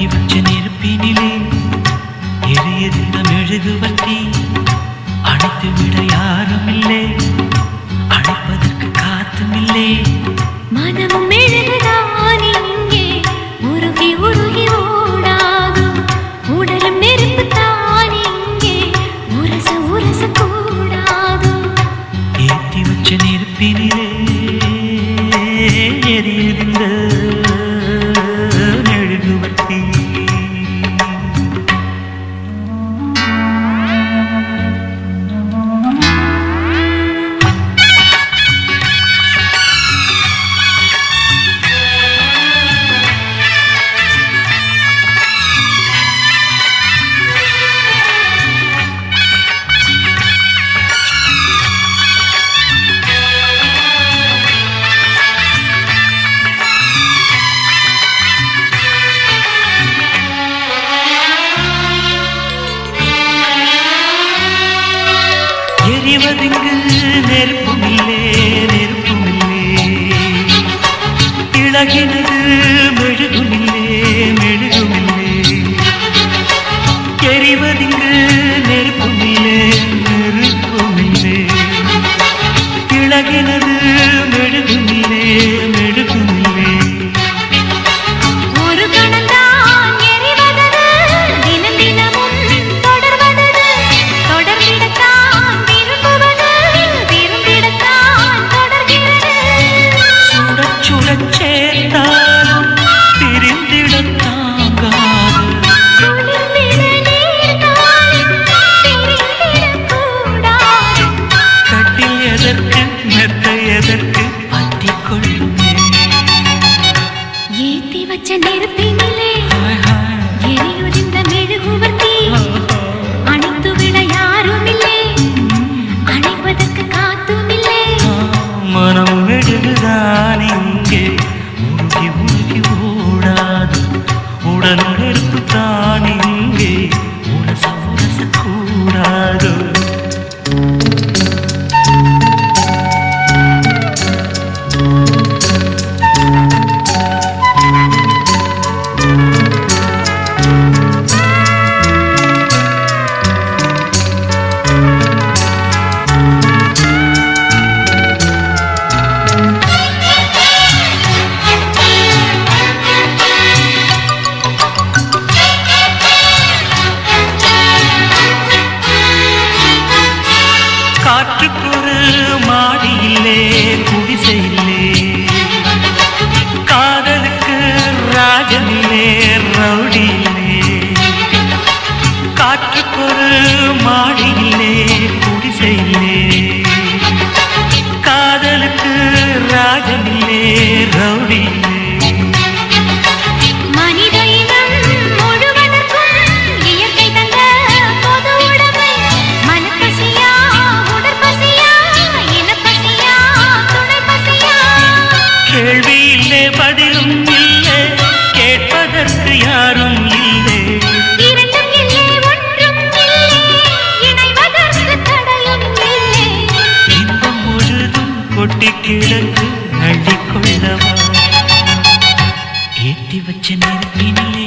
காட்டி வஞ்ச நெருப்பினிலே எரியதிந்த மெழுகுவர்த்தி அணைத்து விட யாரும் இல்லை அணைப்பதற்கு காத்தும் இல்லை மனமே i Thank you. நெருப்பி கேள்வி இல்லை பதிலும் இல்லை. கேட்பதற்கு யாரும் இல்லை. இன்பம் முழுதும் கொட்டி கிழக்கு அள்ளிக்கொள்ளவா? ஏற்றி வச்ச நெருப்பினிலே